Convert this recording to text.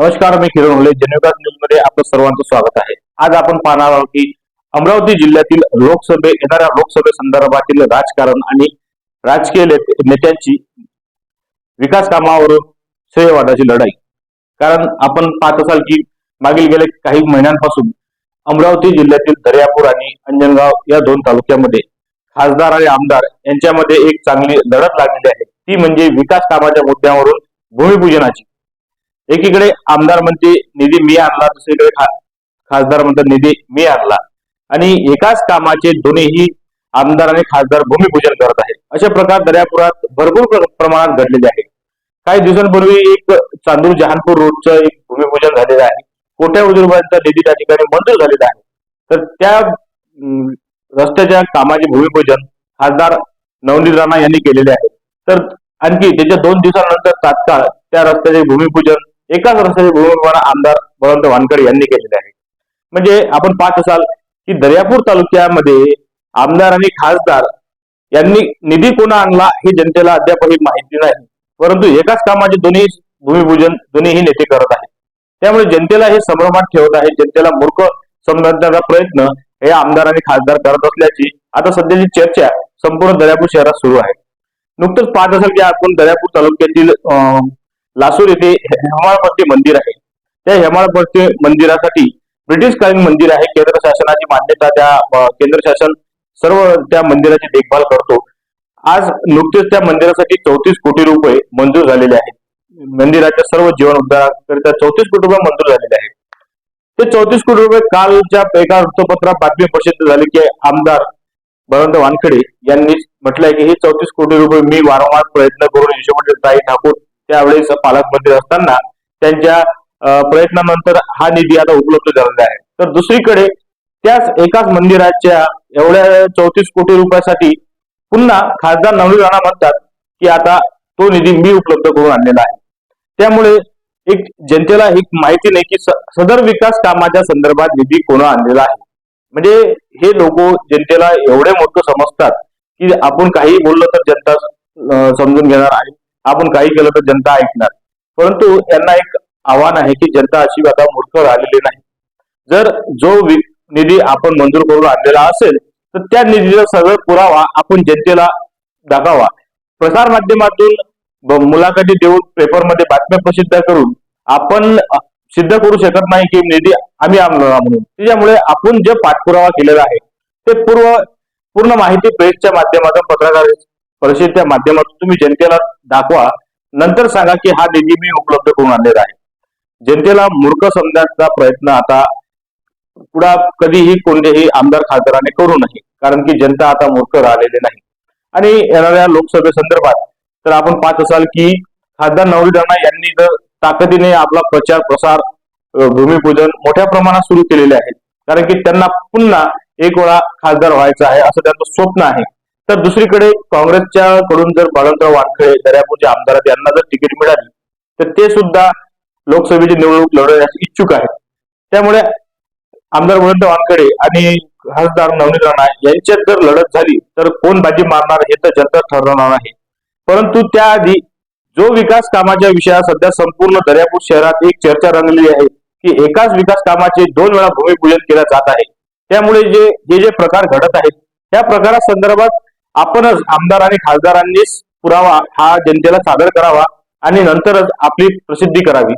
नमस्कार मी किरण उले जनविकास न्यूजमध्ये आपलं सर्वांचं स्वागत आहे. आज आपण पाहणार आहोत की अमरावती जिल्ह्यातील लोकसभे येणाऱ्या लोकसभे संदर्भातील राजकारण आणि राजकीय नेत्यांची विकास कामावरून श्रेयवादाची लढाई. कारण आपण पाहत असाल की मागील गेले काही महिन्यांपासून अमरावती जिल्ह्यातील दर्यापूर आणि अंजनगाव या दोन तालुक्यामध्ये खासदार आणि आमदार यांच्यामध्ये एक चांगली लढत लागलेली आहे. ती म्हणजे विकास कामाच्या मुद्द्यावरून भूमिपूजनाची. एकीकडे आमदार म्हणते निधी मी आणला. दुसरीकडे खासदार म्हणतात निधी मी आणला. आणि एकाच कामाचे दोन्हीही आमदार आणि खासदार भूमिपूजन करत आहेत. अशा प्रकार दर्यापुरात भरपूर प्र- प्रमाणात घडलेले आहे काही दिवसांपूर्वी एक चांदूर जहानपूर रोडचं एक भूमिपूजन झालेलं आहे. कोट्यावधी रुपयांचा निधी त्या ठिकाणी मंजूर झालेला आहे. तर त्या रस्त्याच्या कामाचे भूमिपूजन खासदार नवनीत राणा यांनी केलेले आहे. तर आणखी त्याच्या दोन दिवसानंतर तात्काळ त्या रस्त्याचे भूमिपूजन एकाच रस्त्याचे भूमिपूजन आमदार बळवंत वानकर यांनी केलेले आहे. म्हणजे आपण पाहत असाल की दर्यापूर तालुक्यामध्ये आमदार आणि खासदार यांनी निधी कोणा आणला हे जनतेला अद्यापही माहिती नाही. परंतु एकाच कामाचे दोन्ही भूमिपूजन दोन्हीही नेते करत आहेत. त्यामुळे जनतेला हे संभ्रमात ठेवत आहे जनतेला मूर्ख समजण्याचा प्रयत्न हे आमदार आणि खासदार करत असल्याची आता सध्याची चर्चा संपूर्ण दर्यापूर शहरात सुरू आहे. नुकतंच पाहत असाल की आपण दर्यापूर तालुक्यातील लासूर येथे हेमाळपट्टी मंदिर आहे. त्या हेमाळपट्टी मंदिरासाठी ब्रिटिशकालीन मंदिर आहे. केंद्र शासनाची मान्यता त्या केंद्र शासन सर्व त्या मंदिराची देखभाल करतो. आज नुकतेच त्या मंदिरासाठी चौतीस कोटी रुपये मंजूर झालेले आहेत. मंदिराच्या सर्व जीवन उद्धाराकरिता चौतीस कोटी रुपये मंजूर झालेले आहेत. ते चौतीस कोटी रुपये कालच्या एका वृत्तपत्रात बातमी प्रसिद्ध झाली की आमदार बळवंत वानखडे यांनी म्हटलंय की हे चौतीस कोटी रुपये मी वारंवार प्रयत्न करून यशोमती ताई ठाकूर त्यावेळेस पालकमंत्री असताना त्यांच्या प्रयत्नानंतर हा निधी आता उपलब्ध झालेला आहे. तर दुसरीकडे त्याच एकाच मंदिराच्या एवढ्या चौतीस कोटी रुपयासाठी पुन्हा खासदार नवनीत राणा म्हणतात की आता तो निधी मी उपलब्ध करून आणलेला आहे. त्यामुळे एक जनतेला एक माहिती नाही की स- सदर विकास कामाच्या संदर्भात निधी कोण आणलेला आहे. म्हणजे हे लोक जनतेला एवढे मोठं समजतात की आपण काही बोललं तर जनता समजून घेणार आहे. आपण काही केलं तर जनता ऐकणार. परंतु यांना एक आव्हान आहे की जनता अशी आता मूर्ख राहिलेली नाही. जर जो निधी आपण मंजूर करून आणलेला असेल तर त्या निधीचा सगळं पुरावा आपण जनतेला दाखवावा प्रसार माध्यमातून मुलाखती देऊन पेपरमध्ये बातम्या प्रसिद्ध करून आपण सिद्ध करू शकत नाही की निधी आम्ही आणला म्हणून. त्याच्यामुळे आपण जे पाठपुरावा केलेला आहे ते पूर्व पूर्ण माहिती प्रेसच्या माध्यमातून पत्रकार परिषदेच्या माध्यमातून तुम्ही जनतेला दाखवा. नंतर सांगा की हा निधी मी उपलब्ध करून आणलेला आहे. जनतेला मूर्ख समजण्याचा प्रयत्न आता पुढा कधीही कोणत्याही आमदार खासदाराने करू नये कारण की जनता आता मूर्ख राहिलेली नाही. आणि येणाऱ्या लोकसभेसंदर्भात तर आपण पाहत असाल की खासदार नवरी राणा यांनी जर ताकदीने आपला प्रचार प्रसार भूमिपूजन मोठ्या प्रमाणात सुरू केलेले आहे कारण की त्यांना पुन्हा एक वेळा खासदार व्हायचं आहे असं त्यांचं स्वप्न आहे. तर दुसरीकडे काँग्रेसच्या कडून जर बाळंतराव वानखळे दर्यापूरचे आमदार यांना जर तिकीट मिळाली तर ते सुद्धा लोकसभेची निवडणूक लढवण्यास इच्छुक आहेत. त्यामुळे आमदार बळवंत वानखडे आणि खासदार नवनीत राणा यांच्यात जर लढत झाली तर कोण बाजी मारणार हे तर जनता ठरवणार आहे परंतु त्याआधी जो विकास कामाच्या विषयात सध्या संपूर्ण दर्यापूर शहरात एक चर्चा रंगलेली आहे की एकाच विकास कामाचे दोन वेळा भूमिपूजन केलं जात आहे. त्यामुळे जे हे जे प्रकार घडत आहेत त्या प्रकारासंदर्भात आपणच आमदार आणि खासदारांनीच पुरावा हा जनतेला सादर करावा आणि नंतरच आपली प्रसिद्धी करावी.